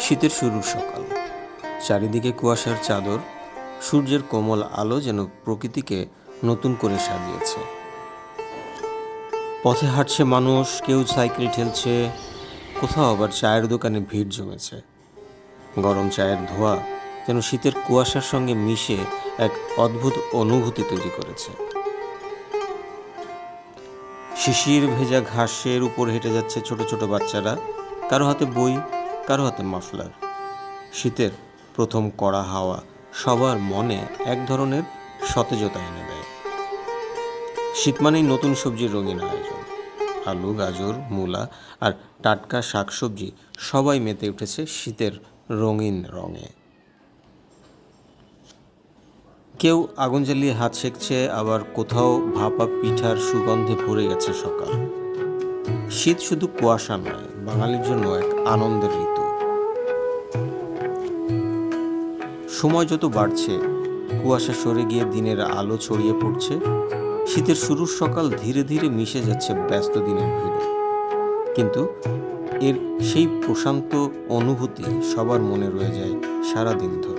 শীতের শুরুর সকাল। চারিদিকে কুয়াশার চাদর, সূর্যের কোমল আলো যেন প্রকৃতিকে নতুন করে সাজিয়েছে। পথে হাঁটছে মানুষ, কেউ সাইকেল ঠেলছে, কোথাও আবার চায়ের দোকানে ভিড় জমেছে। গরম চায়ের ধোয়া যেন শীতের কুয়াশার সঙ্গে মিশে এক অদ্ভুত অনুভূতি তৈরি করেছে। শিশির ভেজা ঘাসের উপর হেঁটে যাচ্ছে ছোট ছোট বাচ্চারা। কারও হাতে বই, কারও হাতে মাফলার। শীতের প্রথম কড়া হাওয়া সবার মনে এক ধরনের সতেজতা এনে দেয়। শীত মানেই নতুন সবজির রঙিন আয়োজন। আলু, গাজর, মূলা আর টাটকা শাকসবজি সবাই মেতে উঠেছে শীতের রঙিন রঙে। কেউ আগুন জ্বালিয়ে হাত সেঁকছে আবার কোথাও ভাপা পিঠার সুগন্ধে ভরে গেছে সকাল। শীত শুধু কুয়াশা নয়, বাঙালির জন্য এক আনন্দের ঋতু। সময় যত বাড়ছে, কুয়াশা সরে গিয়ে দিনের আলো ছড়িয়ে পড়ছে, শীতের শুরুর সকাল ধীরে ধীরে মিশে যাচ্ছে ব্যস্ত দিনের ভিড়ে। কিন্তু এর সেই প্রশান্ত অনুভূতি সবার মনে রয়ে যায় সারা দিন ধরে।